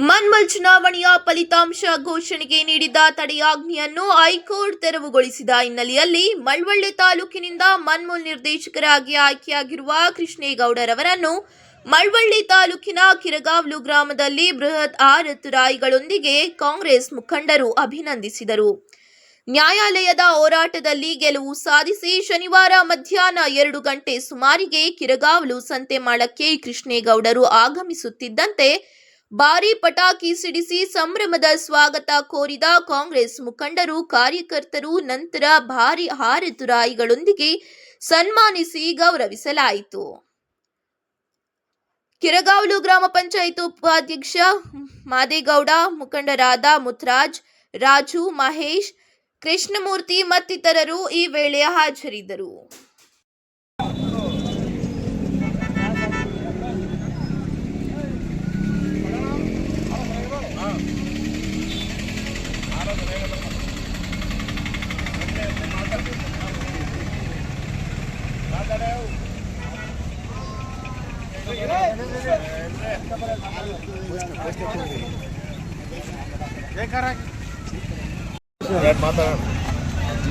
ಮನ್ಮಲ್ ಚುನಾವಣೆಯ ಫಲಿತಾಂಶ ಘೋಷಣೆಗೆ ನೀಡಿದ ತಡೆಯಾಜ್ಞೆಯನ್ನು ಹೈಕೋರ್ಟ್ ತೆರವುಗೊಳಿಸಿದ ಹಿನ್ನೆಲೆಯಲ್ಲಿ ಮಳವಳ್ಳಿ ತಾಲೂಕಿನಿಂದ ಮನ್ಮೂಲ್ ನಿರ್ದೇಶಕರಾಗಿ ಆಯ್ಕೆಯಾಗಿರುವ ಕೃಷ್ಣೇಗೌಡರವರನ್ನು ಮಳ್ವಳ್ಳಿ ತಾಲೂಕಿನ ಕಿರಗಾವ್ಲು ಗ್ರಾಮದಲ್ಲಿ ಬೃಹತ್ ಆರತ್ತು ರಾಯಿಗಳೊಂದಿಗೆ ಕಾಂಗ್ರೆಸ್ ಮುಖಂಡರು ಅಭಿನಂದಿಸಿದರು. ನ್ಯಾಯಾಲಯದ ಹೋರಾಟದಲ್ಲಿ ಗೆಲುವು ಸಾಧಿಸಿ ಶನಿವಾರ ಮಧ್ಯಾಹ್ನ ಎರಡು ಗಂಟೆ ಸುಮಾರಿಗೆ ಕಿರಗಾವಲು ಸಂತೆಮಾಳಕ್ಕೆ ಕೃಷ್ಣೇಗೌಡರು ಆಗಮಿಸುತ್ತಿದ್ದಂತೆ ಭಾರೀ ಪಟಾಕಿ ಸಿಡಿಸಿ ಸಂಭ್ರಮದ ಸ್ವಾಗತ ಕೋರಿದ ಕಾಂಗ್ರೆಸ್ ಮುಖಂಡರು, ಕಾರ್ಯಕರ್ತರು ನಂತರ ಭಾರಿ ಹಾರೆತುರಾಯಿಗಳೊಂದಿಗೆ ಸನ್ಮಾನಿಸಿ ಗೌರವಿಸಲಾಯಿತು. ಕಿರಗಾವಲು ಗ್ರಾಮ ಪಂಚಾಯತ್ ಉಪಾಧ್ಯಕ್ಷ ಮಾದೇಗೌಡ, ಮುಖಂಡರಾದ ಮುತ್ರಾಜ್, ರಾಜು, ಮಹೇಶ್, ಕೃಷ್ಣಮೂರ್ತಿ ಮತ್ತಿತರರು ಈ ವೇಳೆ ಹಾಜರಿದ್ದರು.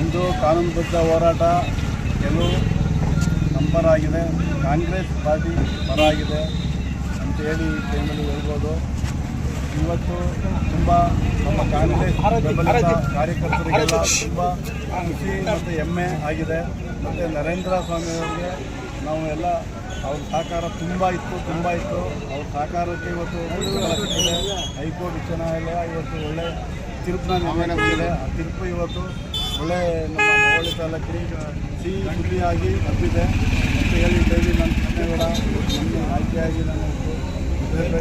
ಇಂದು ಕಾನೂನುಬದ್ಧ ಹೋರಾಟ ಗೆಲುವು ನಂಬರಾಗಿದೆ ಕಾಂಗ್ರೆಸ್ ಪಾರ್ಟಿ ಪರ ಆಗಿದೆ ಅಂತ ಈ ಟೈಮಲ್ಲಿ ಹೇಳ್ಬೋದು. ಇವತ್ತು ತುಂಬ ನಮ್ಮ ಕಾಂಗ್ರೆಸ್ ಬೆಂಬಲಿತ ಕಾರ್ಯಕರ್ತರಿಗೆಲ್ಲ ತುಂಬ ಖುಷಿ ಮತ್ತು ಹೆಮ್ಮೆ ಆಗಿದೆ. ಮತ್ತು ನರೇಂದ್ರ ಸ್ವಾಮಿ ಅವರಿಗೆ ನಾವು ಎಲ್ಲ ಅವ್ರ ಸಹಕಾರ ತುಂಬ ಇತ್ತು ತುಂಬ ಇತ್ತು. ಅವ್ರ ಸಹಕಾರಕ್ಕೆ ಇವತ್ತು ಸಿಕ್ಕಿದೆ. ಹೈಕೋರ್ಟ್ ಉಚ್ಚ ನ್ಯಾಯಾಲಯ ಇವತ್ತು ಒಳ್ಳೆ ತೀರ್ಪನ್ನ ನಿರ್ಣಯ ಮಾಡಿದೆ ಆ ತೀರ್ಪು ಇವತ್ತು ಒಳ್ಳೆ ನಮ್ಮ ಹೋಳಿ ತಾಲೂಕಿಗೆ ಸಿಹಿ ಸುದ್ದಿಯಾಗಿ ಹಬ್ಬಿದೆ ಅಂತ ಹೇಳಿ ಡೈಲಿ ನನ್ನ ಕೃಷ್ಣೇಗೌಡ ನನ್ನ ಆಯ್ಕೆಯಾಗಿ ನಾನು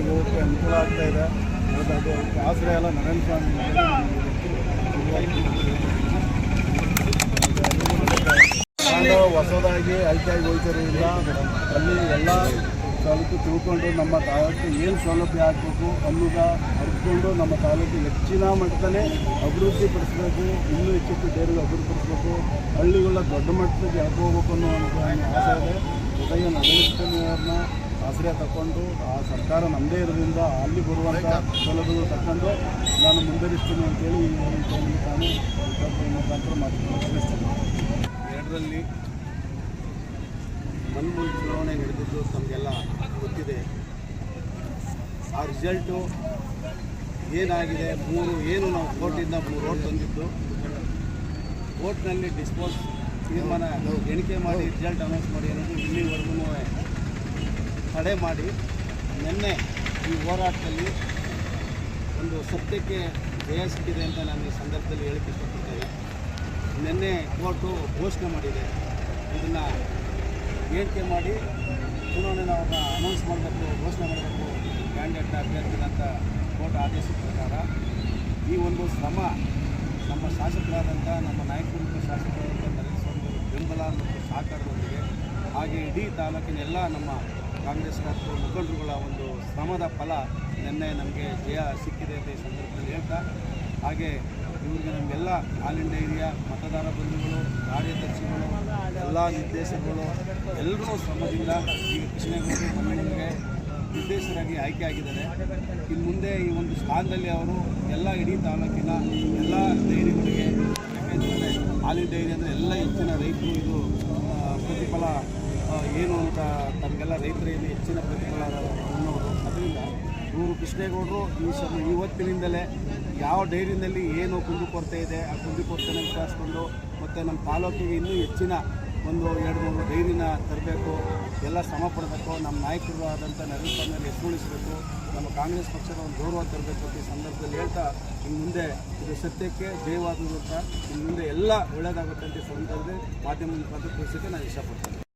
ಹೋಗೋಕ್ಕೆ ಅನುಕೂಲ ಆಗ್ತಾ ಇದೆ. ಇವತ್ತು ಅದು ಆಶ್ರಯ ಎಲ್ಲ ನರೇಂದ್ರ ಸ್ವಾಮಿ ನಾನು ಹೊಸದಾಗಿ ಆಯ್ಕೆಯಾಗಿ ಇಲ್ಲ, ಅಲ್ಲಿ ಎಲ್ಲ ತಾಲೂಕು ತಿಳ್ಕೊಂಡು ನಮ್ಮ ತಾಲೂಕು ಏನು ಸೌಲಭ್ಯ ಆಗಬೇಕು ಅನ್ನೋದ ಅರ್ಕೊಂಡು ನಮ್ಮ ತಾಲೂಕು ಹೆಚ್ಚಿನ ಮಟ್ಟದಲ್ಲಿ ಅಭಿವೃದ್ಧಿ ಪಡಿಸ್ಬೇಕು, ಇನ್ನೂ ಹೆಚ್ಚೆಚ್ಚು ಅಭಿವೃದ್ಧಿ ಪಡಿಸ್ಬೇಕು ಹಳ್ಳಿಗಳ ದೊಡ್ಡ ಮಟ್ಟದಲ್ಲಿ ಹೋಗ್ಬೇಕು ಅನ್ನೋ ಒಂದು ಆಸೆ ಇದೆ. ಜೊತೆಗೆ ನರೇಂದ್ರ ಆಶ್ರಯ ತಗೊಂಡು ಆ ಸರ್ಕಾರ ನಮ್ಮದೇ ಇರೋದ್ರಿಂದ ಅಲ್ಲಿ ಬರುವಂಥ ಸೌಲಭ್ಯಗಳು ತಗೊಂಡು ನಾನು ಮುಂದುವರಿಸ್ತೀನಿ ಅಂತೇಳಿ ಈ ವಿಜ್ಞಾಪನೆ ಮುಖಾಂತರ ಮಾತನಾಡ್ತೀನಿ ಎರಡರಲ್ಲಿ ಮನ್ಮೂಲ್ ಚುನಾವಣೆ ನಡೆದಿದ್ದು ತಮಗೆಲ್ಲ ಗೊತ್ತಿದೆ. ಆ ರಿಸಲ್ಟು ಏನಾಗಿದೆ? ಮೂರು ಏನು ನಾವು ಕೋರ್ಟಿಂದ ಮೂರು ಓಟ್ ತಂದಿದ್ದು. ಕೋರ್ಟ್ನಲ್ಲಿ ಡಿಸ್ಪೋಸ್ ತೀರ್ಮಾನ ಎಣಿಕೆ ಮಾಡಿ ರಿಸಲ್ಟ್ ಅನೌನ್ಸ್ ಮಾಡಿ ಅನ್ನೋದು ಇಲ್ಲಿವರೆಗೂ ತಡೆ ಮಾಡಿ. ನಿನ್ನೆ ಈ ಹೋರಾಟದಲ್ಲಿ ಒಂದು ಸತ್ಯಕ್ಕೆ ಜಯ ಸಿಕ್ಕಿದೆ ಅಂತ ನಾನು ಈ ಸಂದರ್ಭದಲ್ಲಿ ಹೇಳಕ್ಕೆ ಇಷ್ಟಪಡ್ತೇನೆ. ನಿನ್ನೆ ಕೋರ್ಟು ಘೋಷಣೆ ಮಾಡಿದೆ. ಇದನ್ನು ಹೇಳಿಕೆ ಮಾಡಿ ಚುನಾವಣೆನ ಅವ್ರನ್ನ ಅನೌನ್ಸ್ ಮಾಡಬೇಕು, ಘೋಷಣೆ ಮಾಡಬೇಕು ಕ್ಯಾಂಡಿಡೇಟ್ ಅಭ್ಯರ್ಥಿನ ಅಂತ ಕೋರ್ಟ್ ಆದೇಶದ ಪ್ರಕಾರ ಈ ಒಂದು ಶ್ರಮ ನಮ್ಮ ಶಾಸಕರಾದಂಥ, ನಮ್ಮ ನಾಯಕರು ಶಾಸಕರಾದಂಥ ನರೇಂದ್ರ ಸ್ವಾಮಿ ಬೆಂಬಲ ಮತ್ತು ಸಹಕಾರದೊಂದಿಗೆ ಹಾಗೆ ಇಡೀ ತಾಲೂಕಿನ ಎಲ್ಲ ನಮ್ಮ ಕಾಂಗ್ರೆಸ್ ಮತ್ತು ಮುಖಂಡರುಗಳ ಒಂದು ಶ್ರಮದ ಫಲ ನಿನ್ನೆ ನಮಗೆ ಜಯ ಸಿಕ್ಕಿದೆ ಅಂತ ಈ ಸಂದರ್ಭದಲ್ಲಿ ಹೇಳ್ತಾ, ಹಾಗೆ ಇವ್ರಿಗೆ ನಮಗೆಲ್ಲ ಆಲ್ ಇಂಡಿಯಾ ಏರಿಯಾ ಮತದಾರ ಬಂಧುಗಳು, ಕಾರ್ಯದರ್ಶಿಗಳು, ಎಲ್ಲ ನಿರ್ದೇಶಕರುಗಳು ಎಲ್ಲರೂ ಶ್ರಮದಿಂದ ಈಗ ಕೃಷ್ಣೇಗೌಡರು ಮನೆಗಳಿಗೆ ನಿರ್ದೇಶಕರಾಗಿ ಆಯ್ಕೆ ಆಗಿದ್ದಾರೆ. ಇನ್ನು ಮುಂದೆ ಈ ಒಂದು ಸ್ಥಾನದಲ್ಲಿ ಅವರು ಎಲ್ಲ ಇಡೀ ತಾಲೂಕಿನ ಎಲ್ಲ ಡೈರಿಗಳಿಗೆ ಯಾಕೆಂತಂದರೆ ಇಂಡಿಯಾ ಏರಿಯಾ ಅಂದರೆ ಎಲ್ಲ ಹೆಚ್ಚಿನ ರೈತರು ಇದು ಪ್ರತಿಫಲ ಏನು ಅಂತ ತಮಗೆಲ್ಲ ರೈತರಲ್ಲಿ ಹೆಚ್ಚಿನ ಪ್ರತಿಫಲ ನೂರು ಇವರು ಕೃಷ್ಣೇಗೌಡರು ಈ ಸಮ ಇವತ್ತಿನಿಂದಲೇ ಯಾವ ಡೈರಿನಲ್ಲಿ ಏನು ಕುಂದುಕೊರತೆ ಇದೆ, ಆ ಕುಂದುಕೊರತೆನ ವಿಚಾರಿಸ್ಕೊಂಡು ಮತ್ತು ನಮ್ಮ ತಾಲೂಕಿಗೆ ಇನ್ನೂ ಹೆಚ್ಚಿನ ಒಂದು ಎರಡು ಮೂರು ಡೈರಿನ ತರಬೇಕು, ಎಲ್ಲ ಶ್ರಮ ಪಡಬೇಕು, ನಮ್ಮ ನಾಯಕರು ಆದಂಥ ನರೇಂದ್ರ ಸ್ವಾಮಿಯಲ್ಲಿ ನಮ್ಮ ಕಾಂಗ್ರೆಸ್ ಪಕ್ಷದ ಒಂದು ಗೌರವ ತರಬೇಕು ಈ ಸಂದರ್ಭದಲ್ಲಿ ಹೇಳ್ತಾ ಇನ್ನು ಮುಂದೆ ಇದು ಸತ್ಯಕ್ಕೆ ಜಯವಾದ ಇನ್ನು ಮುಂದೆ ಎಲ್ಲ ಒಳ್ಳೆಯದಾಗುತ್ತೆ ಅಂತ ಸಂದರ್ಭದಲ್ಲಿ ಮಾಧ್ಯಮದ ಪ್ರತಿಕ್ರಿಯಿಸೋಕ್ಕೆ ನಾನು ಇಷ್ಟಪಡ್ತೇನೆ.